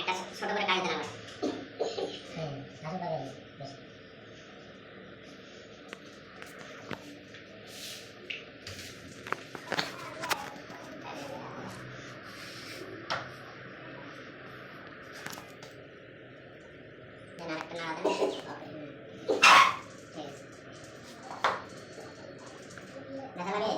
একটা ছোট করে কাজ দেন আবার দেন আরেকটা নাড়া দেন ঠিক আছে ব্যথা লাগে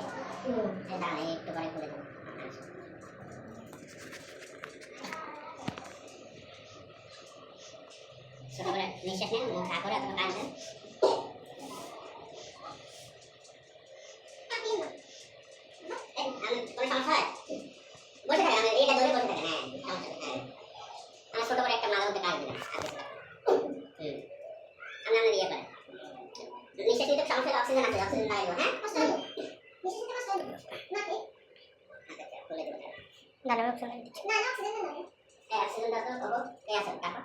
নিঃশ্বাস নেন মুখ হা করে অথবা কান দেন এই, আমি- কোনো সমস্যা হয়? বসে থাকেন, আমি এইটা ধরে বসে থাকেন, হ্যাঁ, সমস্যা হ্যাঁ। আমি ছোট করে একটা মধ্যে কাজ দিলাম, না। হুম। আমি আপনার ইয়ে করেন। নিঃশ্বাস নিতে সমস্যা অক্সিজেন আছে, অক্সিজেন লাগাই দেবো, হ্যাঁ? আচ্ছা, আচ্ছা, খুলে দেবো অক্সিজেন দাও তো, বাবু। এই আছে, তারপর?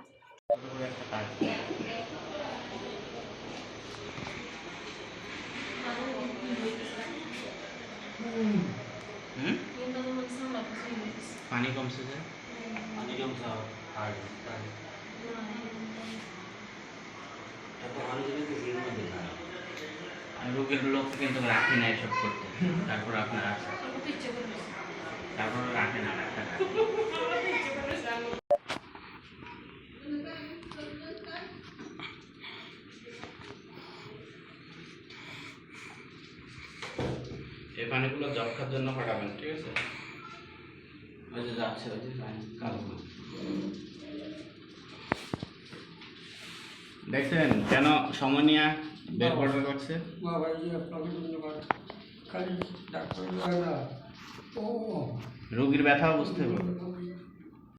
আর এত পানি দিলে তো ভিড় মধ্যে খারাপ আর রোগের লোক কিন্তু রাখে না এসব করতে। তারপর আপনার আসে তারপর রাখে না এই পানিগুলো যক্ষার জন্য পাঠাবেন ঠিক আছে? ওই যে যাচ্ছে ওই যে পানি কালো দেখছেন কেন সময় নিয়ে বের করতে লাগছে বাবাজি আপনাকে খালি ডাক্তার ও রোগীর ব্যথা বুঝতে হবে।